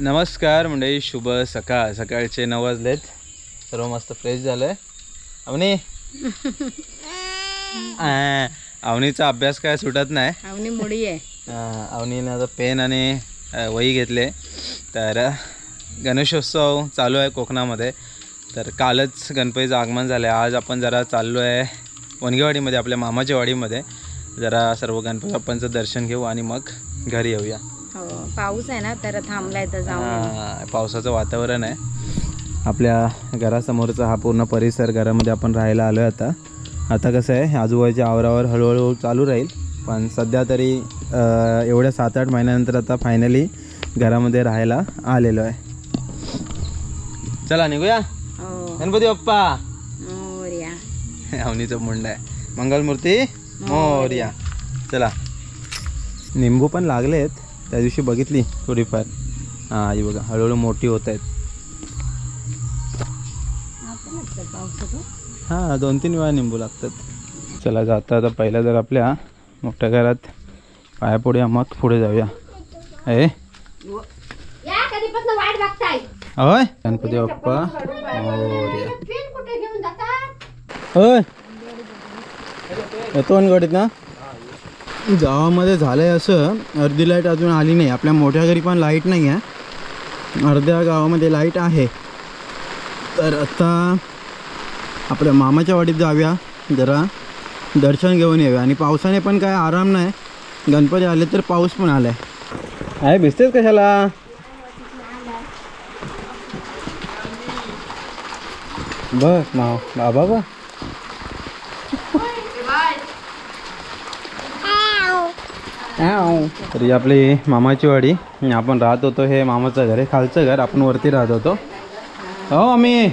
नमस्कार मंडळी शुभ सकाळ. सकाळचे नऊ वाजलेत. सर्व मस्त फ्रेश झालंय. अवनी? अवनीचा अभ्यास काय सुटत नाही. आवनी मुडी आहे. अवनीने आता पेन आणि वही घेतले. तर गणेशोत्सव चालू आहे कोकणामध्ये. तर कालच गणपतीचं आगमन झालं आहे आज आपण जरा चाललो आहे वनगेवाडीमध्ये आपल्या मामाच्या वाडीमध्ये. जरा सर्व गणपती बाप्पांचं दर्शन घेऊ आणि मग घरी येऊया. हो पाऊस आहे ना तर थांबलाय तर जाऊन. हा, पावसाचं वातावरण आहे. आपल्या घरासमोरचा हा पूर्ण परिसर घरामध्ये आपण राहायला आलो आहे आता. आता कसं आहे आजूबाजूच्या आवरावर हळूहळू चालू राहील. पण सध्या तरी अ, एवढ्या सात आठ महिन्यानंतर आता फायनली घरामध्ये राहायला आलेलो आहे. चला निघूया. हो. गणपती बाप्पा. मोरया. अवनीचं मुंड आहे. मंगलमूर्ती मोर्या. चला. निंबू पण लागले आहेत त्या दिवशी बघितली थोडीफार. हां ही बघा हळूहळू मोठी होत आहेत. हां दोन तीन वेळा निंबू लागतात. चला जाता आता पहिला जर आपल्या मोठ्या घरात पाया पुढे मग पुढे जाऊया. ए? होय? गणपती बाप्पा. जातात? होय? येतो गडीत ना? गावामध्ये झालं आहे असं. अर्धी लाइट अजून आली नाही. आपल्या मोठ्या घरी पण लाइट नाही आहे अर्ध्या गावामध्ये लाइट आहे. तर आता आपल्या मामाच्या वाडीत जाऊया. जरा दर्शन घेऊन येऊया. आणि पावसाने पण काय आराम नाही. गणपती आले तर पाऊस पण आला आहे भिजतेच कशाला? बस माव बाबा बा तर ही आपली मामाची वाडी आपण राहत होतो हे मामाचं घर आहे खालचं घर आपण वरती राहत होतो. हो आम्ही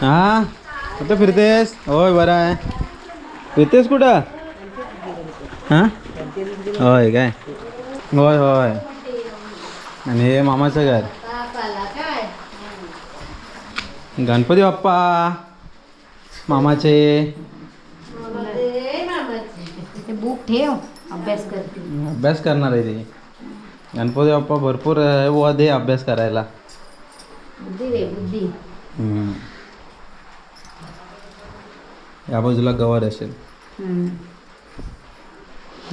हा कुठं फिरतेस? होय बरं आहे. फिरतेस कुठं? हां? होय काय? होय होय. आणि हे मामाचं घर. गणपती बाप्पा मामाचे. ते बुक ठेव. अभ्यास करते. अभ्यास करणार आहे ते. गणपती बाप्पा भरपूर आहे बुवा दे अभ्यास करायला. बुद्धी रे बुद्धी. हम्म. या बाजूला गवर असेल. हम्म.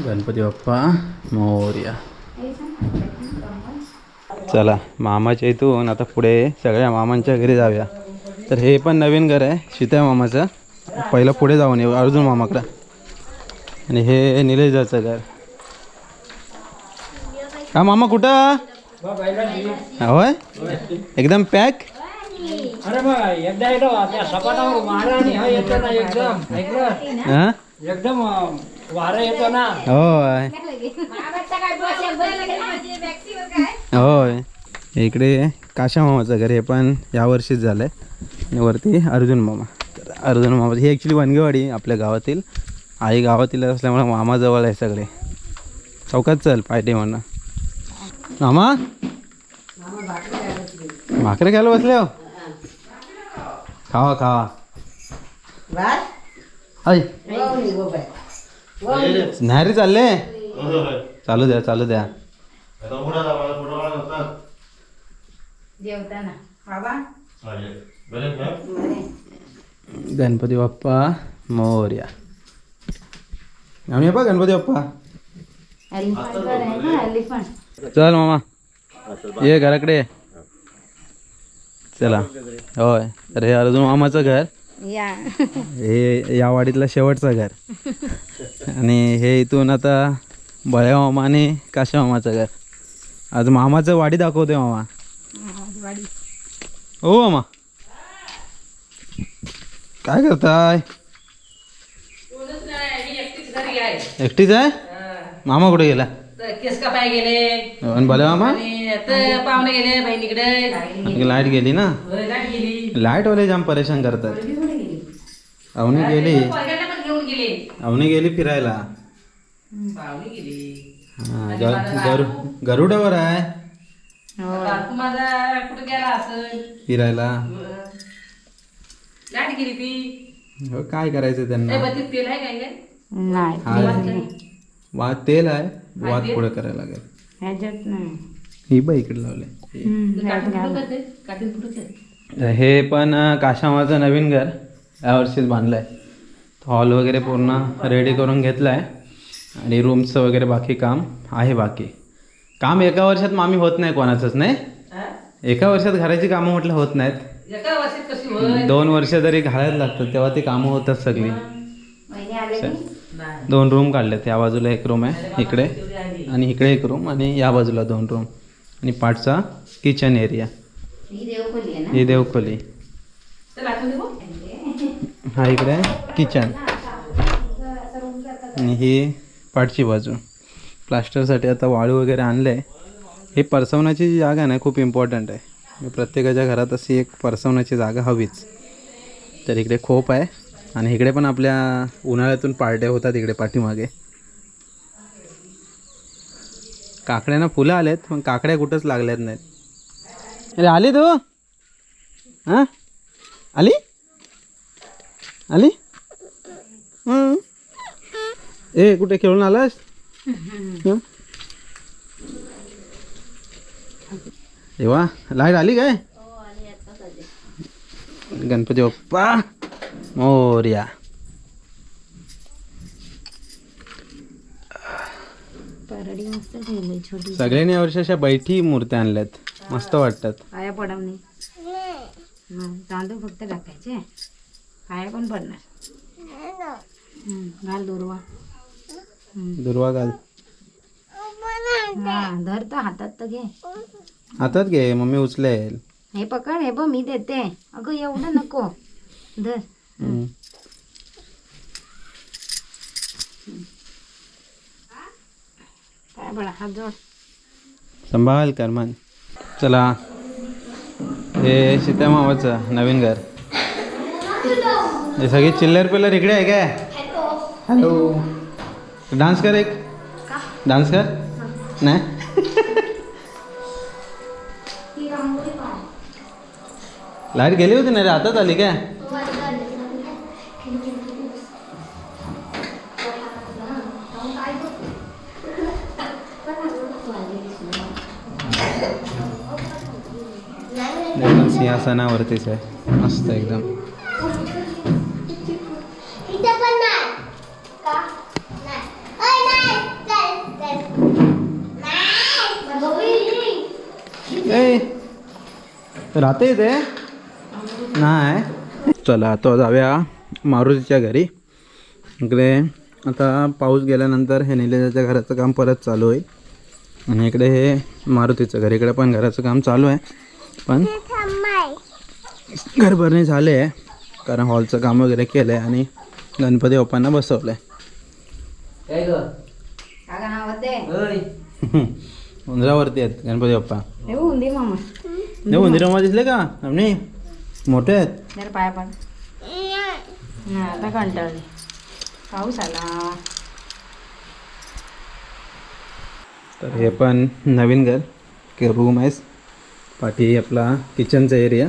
गणपती बाप्पा मोर्या. चला मामाच्या इथून आता पुढे सगळ्या मामांच्या घरी जाऊया. तर हे पण नवीन घर आहे सीता मामाचं. पहिलं पुढे जाऊन येऊ अर्जुन मामाकडं. आणि हे निलेशचं घर. हा मामा कुठं? होय? एकदम पॅक? हा एकदम वारा येतो ना. होय. होय. इकडे काशा मामाचं घर हे पण यावर्षीच झालं आहे आणि वरती अर्जुन मामा. अर्जुन मामा ही ॲक्च्युली वनगेवाडी आपल्या गावातील. आई गावातील असल्यामुळे मामाजवळ आहे सगळे. चौकात चल पायटे म्हणणं मामा? भाकरी खायला बसले हो. खावा खावा. नाही रे. चालले? चालू द्या चालू द्या. गणपती बाप्पा मोर्या. आम्ही गणपती बाप्पा. चल मामा. ये घराकडे. चला. होय. तर हे अर्जुन मामाचं घर. या. हे या वाडीतलं शेवटचं घर. आणि हे इथून आता बळ्या मामा आणि काशा मामाचं घर. आज मामाचं वाडी दाखवतोय मामा. वाडी. हो मामा. काय करताय? एकटीच आहे? मामा कुठे गेला? केस कापाय गेले. आणि मामा? पाहुणे गेले बहिणीकडे लाइट गेली ना? लाइट गेली. लाइट वाले जाम परेशान करतात. अवनी गेली. पोरग्याला पण घेऊन गेले. अवनी गेली फिरायला. हा, गरुडावर आहे. फिरायला. लाइट गेली ती. हो, काय करायचं ए, तेल आहे नाही. हा वा तेल आहे. वाद पुढे करायला लागेल. ह्याच्यात नाही. ही बाई इकडे लावले. हम्म, घाल. हे पण अं, काशामाचं नवीन घर. यावर्षीच बांधलं आहे हॉल वगैरे पूर्ण रेडी करून घेतलं आहे आणि रूमचं वगैरे बाकी काम आहे बाकी. काम एका वर्षात मामी होत नाही कोणाचंच नाही? एका वर्षात घराची कामं म्हटलं होत नाहीत. दोन वर्ष जरी घालायला लागतात तेव्हा ती कामं होतात सगळी. वहिनी आले की दोन रूम काढलेत या बाजूला एक रूम आहे इकडे. आणि इकडे एक रूम आणि या बाजूला दोन रूम आणि पाठचा किचन एरिया ही देवखोली आहे ना? ही इकडे किचन आणि ही पाठची बाजू. प्लास्टरसाठी आता वाळू वगैरे आणलं. आहे ही परसवण्याची जी जागा आहे ना खूप इम्पॉर्टंट आहे. प्रत्येकाच्या घरात अशी एक परसवण्याची जागा हवीच. तर इकडे खोप आहे. आणि इकडे पण आपल्या उन्हाळ्यातून पार्ट्या होतात इकडे पाठीमागे. काकड्यांना फुलं आलेत पण काकड्या कुठंच लागल्यात नाहीत. अरे आली तू? हां? आली? आली? हं. ए कुठे खेळून आलास? हं? वा लाइट आली काय? गणपती बाप्पा! मोर्या छोटी. सगळ्यांनी यावर्षी अशा बैठी मूर्त्या आणल्यात. मस्त वाटतात. पाया पडवणे. तांदूळ फक्त टाकायचे. पाया पण पडणार. घाल दुर्वा. दुर्वा घाल. हा धर तर हातात तर घे. हातात घे मम्मी उचलेल. हे पकड हे बघ मी देते. अगं एवढं नको. धर. काय बळा हात जोड संभाल करमान चला. हे सीता मामाचं नवीन घर. हे सगळे चिल्लर पिल्लर इकडे आहे काय? हॅलो. डान्स कर एक. डान्स कर. नाही? लाइट गेली होती ना रे? आताच आली काय? एकदम सिंहासनावरतीच आहे. मस्त एकदम. राहते इथे? नाही. चला तो जाऊया मारुतीच्या घरी. इकडे आता पाऊस गेल्यानंतर हे निलेजाच्या घराचं काम परत चालू आहे आणि इकडे हे मारुतीचं घर. इकडे पण घराचं काम चालू आहे. पण घर भरणे झाले आहे. कारण हॉलचं काम वगैरे केलं आहे आणि गणपती बाप्पांना बसवलं आहे उंदरावरती आहेत गणपती बाप्पा. हे उंदी मामा. दिसले का? आम्ही मोठे आहेत. जर पाया पड हा, आता कंटाळली. पाऊस आला. तर हे पण नवीन घर की रूम आहे पाठी आपला किचनचा एरिया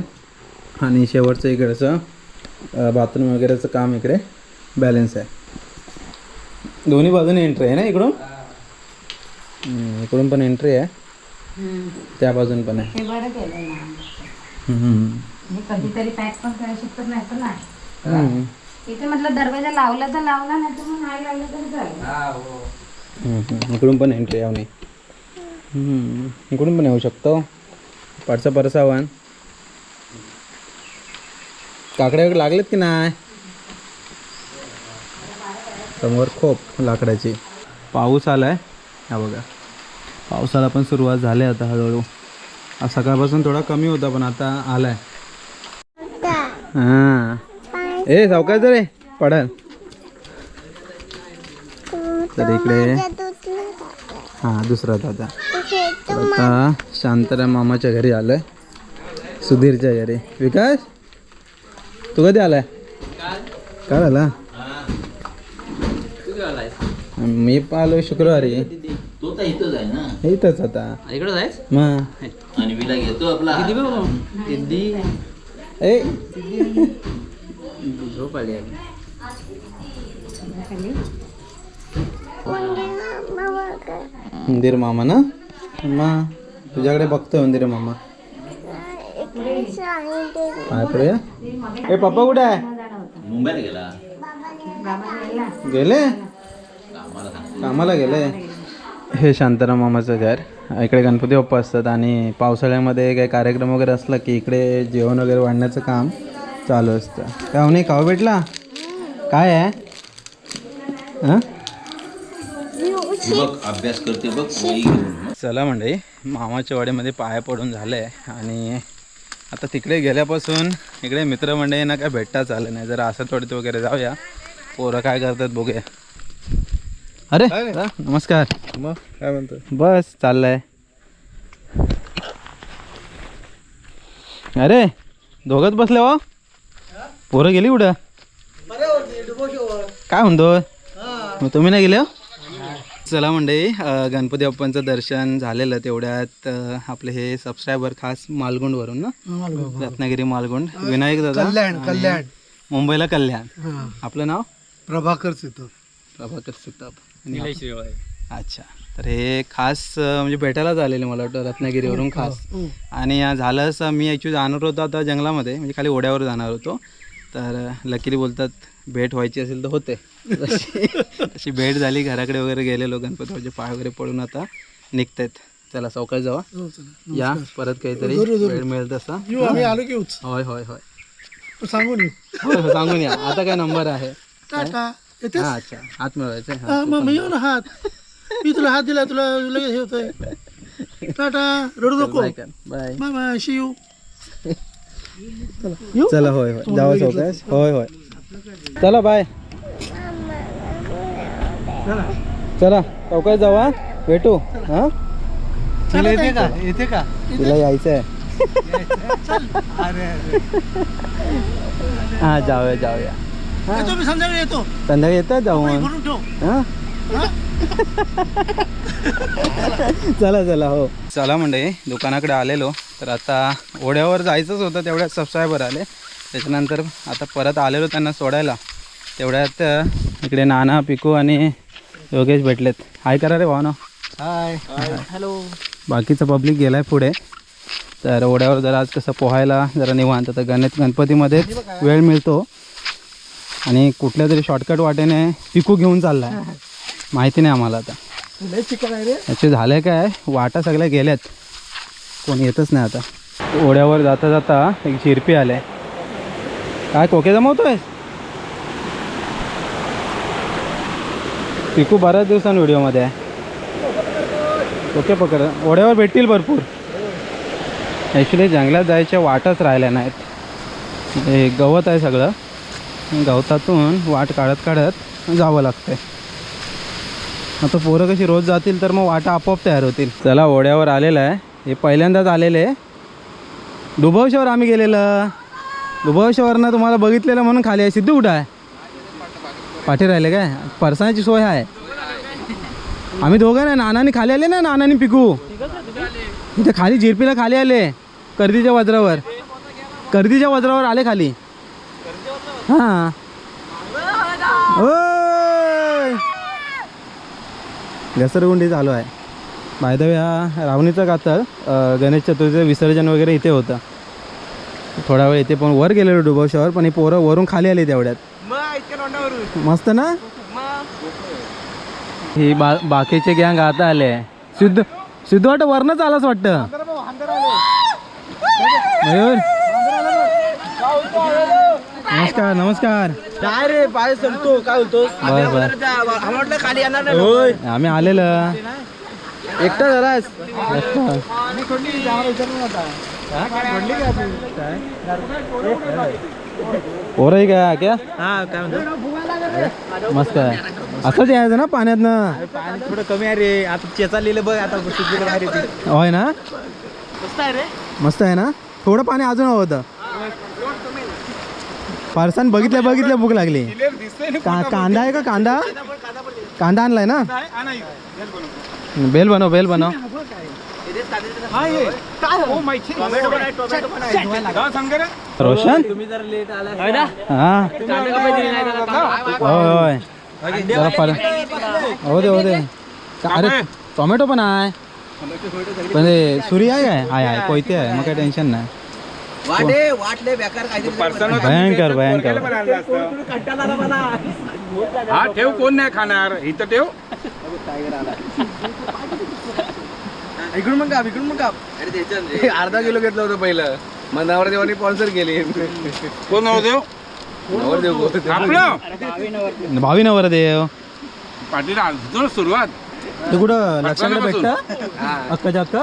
आणि शेवटचं इकडचं बाथरूम वगैरेचं काम इकडे बॅलन्स आहे. दोन्ही बाजूने एंट्री आहे ना इकडून? इकडून पण एंट्री आहे. त्या बाजून पण आहे. हे ना. हे कधीतरी पॅक पण करायला शिकत नाही तर नाही. हम्म. इथे म्हटलं दरवाजा लावला तर लावला नाही तर मग नाही लावलं तरी हम्म. इकडून पण एंट्री आहे. इकडून पण येऊ शकतो. पाठचा परसावान काकड्या वगैरे लागलेत की नाही? समोर खोप लाकडाची. पाऊस आलाय. हा बघा. पावसाला पण सुरुवात झाली आता हळूहळू. आज सकाळपासून थोडा कमी होता पण आता आलाय. हां. ए सावकाश रे पडल. तर इकडे हां दुसरा दादा. तर आता शांताराम मामाच्या घरी आलाय. सुधीरच्या घरी. विकास? तू कधी आलाय? काय आला? मी आलोय शुक्रवारी. तो तर इथंच आहे ना इथंच आता. इकडं जायच मग आणि विला घेतो आपला. ए. झोप आली मंदिर मामा ना? मा. तुझ्याकडे बघतोय मंदिर मम्मा पुढे ए पप्पा कुठे आहे? मुंबईला गेला. गेले? कामाला गेले. हे शांताराम मामाचं घर. इकडे गणपती बाप्पा असतात आणि पावसाळ्यामध्ये काही कार्यक्रम वगैरे असला की इकडे जेवण वगैरे वाढण्याचं काम चालू असतं. काय नाही खाऊ भेटला? काय आहे? हां? हे बघ अभ्यास करते बघ चला मंडळी मामाच्या वाड्यामध्ये पाया पडून झालं आहे आणि आता तिकडे गेल्यापासून इकडे मित्रमंडळींना काय भेटताच आलं नाही. जरा असं थोडं वगैरे जाऊया. पोरं काय करतात बघूया. अरे नमस्कार. मग काय म्हणतो बस चाललंय. अरे दोघंच बसले हो. पोरं गेली कुठं? काय म्हणतो मग तुम्ही नाही गेले हो? चला मंडळी गणपती बाप्पांचं दर्शन झालेलं तेवढ्यात आपले हे सबस्क्रायबर खास मालगुंडवरून ना? रत्नागिरी मालगुंड. विनायक दादा? कल्याण कल्याण. मुंबईला कल्याण. हा. आपलं नाव? प्रभाकर सितो प्रभाकर सुताप. आणि अच्छा. तर हे खास म्हणजे भेटायलाच आलेले मला वाटतं रत्नागिरीवरून खास. आणि अं, झालं असं मी ॲक्च्युली जाणार होतो आता जंगलामध्ये म्हणजे खाली ओढ्यावर जाणार होतो. तर लकीली बोलतात भेट व्हायची असेल तर होते. तशी तशी भेट झाली. घराकडे वगैरे गेलेलो गणपतीचे पाय वगैरे पडून आता निघतायत. चला चौकात जावा. हो. या परत काहीतरी वेळ मिळेल तसा. होय होय होय. सांगून सांगून या. आता काय नंबर आहे? हा अच्छा. हात मिळवायचे. मग येऊ ना हात. मी तुला हात दिला तुला लगेच होतंय. टाटा. रडू नको. Bye bye bye bye see you चला होय होय. जावा चौकास होय होय. चला बाय. चला चौकात जावा. भेटू. हा? तिला येते का? येते का? तिला यायचं आहे हा जाऊया जाऊया. येतो संध्याकाळी येतो. संध्याकाळी येतात जाऊ हा? चला चला हो. चला म्हणजे दुकानाकडे आलेलो. तर आता ओढ्यावर जायचंच होतं तेवढ्यात सबस्क्रायबर आले. त्याच्यानंतर आता परत आलेलो त्यांना सोडायला. तेवढ्यात इकडे नाना पिकू आणि योगेश भेटलेत. हाय करा रे भावना. हाय हॅलो बाकीचं पब्लिक गेलाय पुढे. तर ओढ्यावर जरा आज कसं पोहायला जरा निवांत. तर गणेश गणपतीमध्येच वेळ मिळतो. आणि कुठल्या तरी शॉर्टकट वाटेने पिकू घेऊन चाललाय. माहिती नाही आम्हाला आता. याचे झालं काय? वाटा सगळ्या गेल्यात. कोण येतच नाही आता. ओढ्यावर जाता जाता एक शिरपी आले. काय कोके जमवतोय? पिकू बऱ्याच दिवसांनी व्हिडिओमध्ये आहे. ओके पकड. ओढ्यावर भेटतील भरपूर. ॲक्च्युली जंगलात जायच्या वाटच राहिल्या नाहीत. हे गवत आहे सगळं. गवतातून वाट काढत काढत जावं लागतंय. आता पोरं कशी रोज जातील तर मग वाटा आपोआप तयार होतील. चला ओढ्यावर आलेलं आहे. हे पहिल्यांदाच आलेले दुभवशावर आम्ही गेलेलं. दुभवशावरनं तुम्हाला बघितलेलं म्हणून खाली आहे. सिद्धू कुठं आहे? पाठी राहिले काय? परसाण्याची सोय आहे. आम्ही दोघं ना नानाने खाली आले ना नानानी पिकू? इथे खाली झिरपीला खाली आले. कर्दीच्या वज्रावर. कर्दीच्या वज्रावर आले खाली. हां. हो घसरगुंडी चालू आहे. बायदव या रावणीचं कातर अं, गणेश चतुर्थीचं विसर्जन वगैरे इथे होतं. थोडा वेळ इथे पण वर गेलेलो डुबवशावर पण ही पोरं वरून खाली आली तेवढ्यात. मस्त ना? ही बा बाकीचे गँग आता आले. सिद्ध सिद्ध वाटतं वरनंच आलाच वाटतं. मयूर? नमस्कार नमस्कार. काय रे पाय संपतो काय होतो? बर बर म्हटलं खाली येणार नाही आम्ही आलेलं. एकटा झालास? एकटा. पोरं काय क्या? हा काय म्हणतो? मस्त आहे. असंच यायचं ना पाण्यातनं. पाणी थोडं कमी आहे रे. आता चेचालेलं बघ आता आहे ती होय ना? मस्त आहे रे. मस्त आहे ना? थोडं पाणी अजून हवं होतं. फारसान बघितल्या बघितल्या भूक लागली. का कांदा आहे का कांदा? कांदा आणलाय ना? बेल बनव. बेल बनव रोशन? तुम्ही जर लेट आला हा. होय हो दे हो दे. अरे टोमॅटो पण आहे. पण सूर्य आहे काय? आहे आहे कोयते आहे. मग काही टेन्शन नाही. वाटे वाटले बेकार काहीतरी भयंकर भयंकर. हा ठेव कोण नाही खाणार? इथं ठेव. इकडून मग काप इकडून मग काप. अर्धा किलो घेतलं होतं पहिलं. मग नवरदेवानी स्पॉन्सर केली. कोण नवदेव नवरदेव आपलं? भावी नवर देव पाटील अजून सुरुवात. ते कुठं? लक्षाकडे पाचवाल्यापासून. भेटतं? अक्काच्या अक्का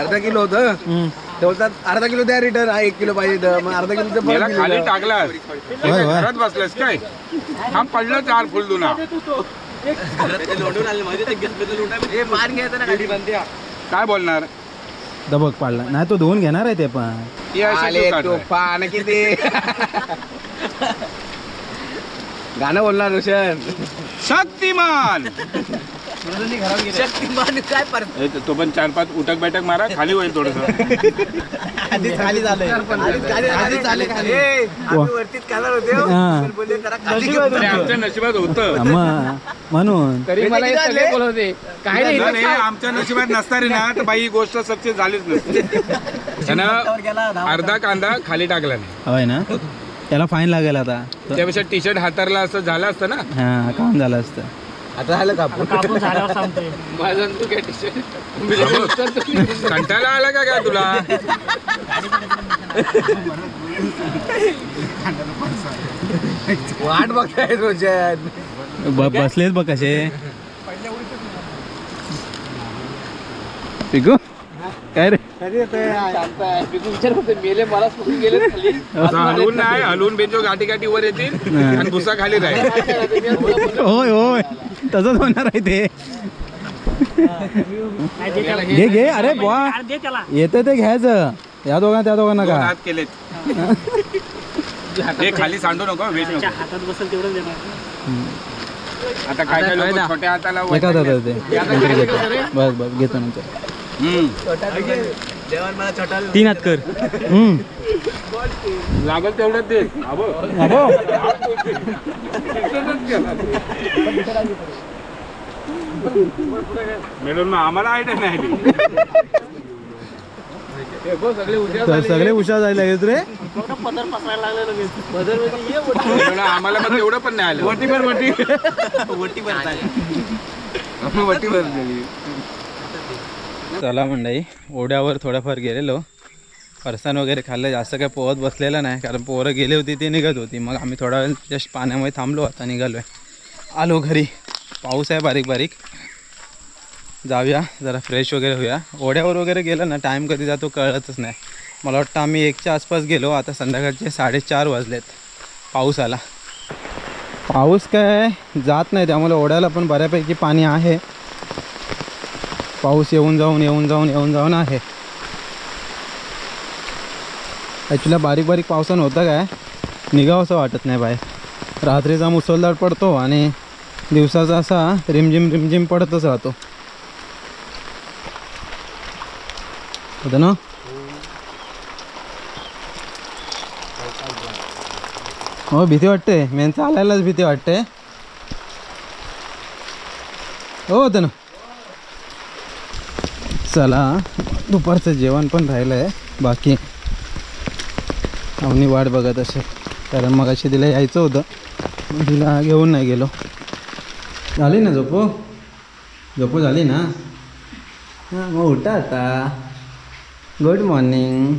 अर्धा किलो होतं. हम्म. ते बोलतात अर्धा किलो द्या रिटर्न हा एक किलो पाहिजे मग अर्धा किलो खाली टाकलास. होय, होय. घरात बसलास काय? हा पडलं चार फुलदुना काय बोलणार? दबक पाडला. नाही तो धुवून घेणार आहे ते पण. अशी आले पान किती? गाणं बोलणार रोशन. शक्तिमान! शक्तिमान काय तो पण चार पाच उटक बैठक मारा खाली होईल थोडस. आधीच खाली झालंय. आधीच आले खाली. आम्ही वरतीच खाणार होते हो. हा. पण बोलले जरा खाली घेऊन जा. आमच्या नशिबात होतं. मग म्हणून. तरी मला हे सगळे बोलवते काय जर हे आमच्या नशिबात नसणारी ना तर बाई ही गोष्ट सक्सेस झालीच नसती. त्यानं अर्धा कांदा खाली टाकला नाही. होय ना? त्याला फाईन लागेल आता. त्यापेक्षा टी शर्ट हातारला असं झालं असतं ना? हा काम झालं असतं. आता झालं कापून? कंटाळा आला का काय तुला? वाट बघताय रोशन ब- बसलेत बघ कसे. पिकू? काय रे? मेले मला सोडून गेले हलवून नाही हलवून बेंचो गाठी गाठी वर येतील आणि भुसा खाली राहील. होय होय. तसंच होणार आहे ते. घे घे अरे बुवा. येतं ते घ्यायचं. या दोघांना त्या दोघांना का हात केलेत. हे खाली सांडू नको वेट नको. आता काय काय लोक छोट्या हाताला ते. घेतो. बस बस घेतो नंतर. हम्म. तीन हात कर. लागल तेवढंच दे आम्हाला आयडिया नाही सगळे हुशार झाले. लगेच रे. मिळून आम्हाला मग तेवढं पण नाही आलं. वटी भर वटी वटी वटी भरलेली चला मंडई ओढ्यावर थोडंफार गेलेलो. फरसान वगैरे खाल्लं जास्त काय पोहत बसलेलं नाही कारण पोरं गेली होती ती निघत होती. मग आम्ही थोडा वेळ जस्ट पाण्यामध्ये थांबलो आता निघालो आहे आलो घरी. पाऊस आहे बारीक बारीक. जाऊया जरा फ्रेश वगैरे होऊया. ओढ्यावर वगैरे गेलं ना टाईम कधी जातो कळतच नाही. मला वाटतं आम्ही एकच्या आसपास गेलो आता संध्याकाळचे साडेचार वाजलेत. पाऊस आला. पाऊस काय जात नाही त्यामुळे ओढ्याला पण बऱ्यापैकी पाणी आहे. पाऊस येऊन जाऊन येऊन जाऊन येऊन जाऊन आहे. ॲक्च्युली बारीक बारीक पावसानं होतं काय? निघावं असं वाटत नाही बाहेर रात्रीचा मुसळधार पडतो आणि दिवसाचा असा रिमझिम रिमझिम पडतच राहतो. होतं ना? हो भीती वाटते. मेन चालायलाच भीती वाटते. हो होतं ना? चला दुपारचं जेवण पण राहिलं आहे बाकी अवनी वाट बघत असेल. कारण मग अशी तिला यायचं होतं मग तिला घेऊन नाही गेलो. झाली ना झोपो? झोपो झाली ना? हां मग उठा आता. Good morning